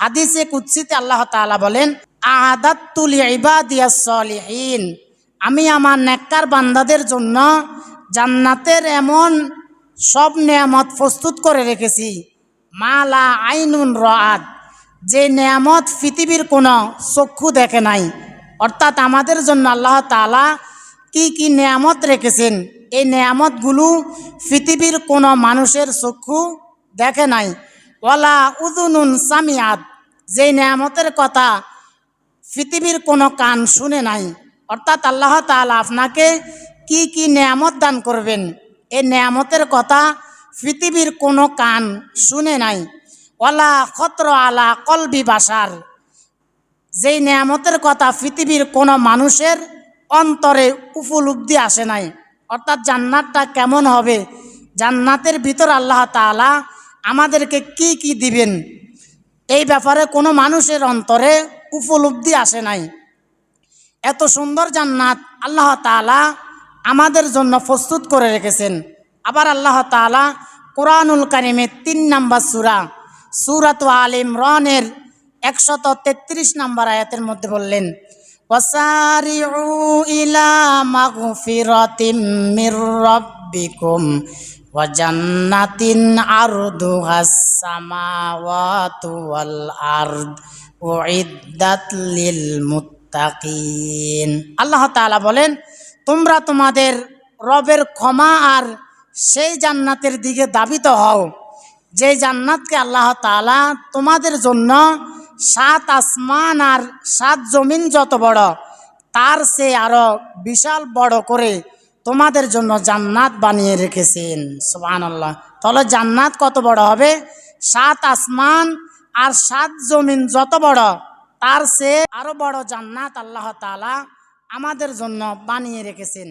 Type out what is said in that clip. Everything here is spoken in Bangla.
হাদিসে কুৎসিতে আল্লাহ তাআলা বলেন আদাত্তুল ইবাদিয়াস সলিহিন। আমি আমার নেককার বান্দাদের জন্য জান্নাতের এমন সব নেয়ামত প্রস্তুত করে রেখেছি। মালা আইনুন রাত যে নিয়ামত পৃথিবীর কোনো চক্ষু দেখে নাই। অর্থাৎ আমাদের জন্য আল্লাহ তাআলা কি কি নিয়ামত রেখেছেন, এই নিয়ামতগুলো পৃথিবীর কোনো মানুষের চক্ষু দেখে নাই। ওয়ালা উদুনুন সামিয়াত যেই নিয়ামতের কথা পৃথিবীর কোনো কান শুনে নাই, অর্থাৎ আল্লাহ তাআলা আপনাকে কি কি নিয়ামত দান করবেন এই নিয়ামতের কথা পৃথিবীর কোনো কান শুনে নাই। ওলা খত্র আলা কলবি বাসার যেই নিয়ামতের কথা পৃথিবীর কোনো মানুষের অন্তরে উপলব্ধি আসে নাই, অর্থাৎ জান্নাতটা কেমন হবে, জান্নাতের ভিতর আল্লাহ তাআলা আমাদেরকে কি কি দিবেন এই ব্যাপারে কোনো মানুষের অন্তরে উপলব্ধি আসে নাই এত সুন্দর জান্নাত আল্লাহ তাআলা আমাদের জন্য প্রস্তুত করে রেখেছেন আবার আল্লাহ তাআলা কোরআনুল কারিমের তিন নাম্বার সুরা সুরাত আল ইমরানের একশত তেত্রিশ নাম্বার আয়াতের মধ্যে বললেন وسارعوا إلى مغفرة من ربكم وجنة عرضها السماوات والأرض أعدت للمتقين আল্লাহ তাআলা বলেন তোমরা তোমাদের রবের ক্ষমা আর সেই জান্নাতের দিকে দাবিত হও যে জান্নাতকে আল্লাহ তাআলা তোমাদের জন্য সাত আসমান আর সাত জমিন যত বড় তার সে আরো বিশাল বড় করে তোমাদের জন্য জান্নাত বানিয়ে রেখেছেন। সুবহান আল্লাহ তাহলে জান্নাত কত বড় হবে? সাত আসমান আর সাত জমিন যত বড়, তার সে আরও বড় জান্নাত আল্লাহ তাআলা আমাদের জন্য বানিয়ে রেখেছেন।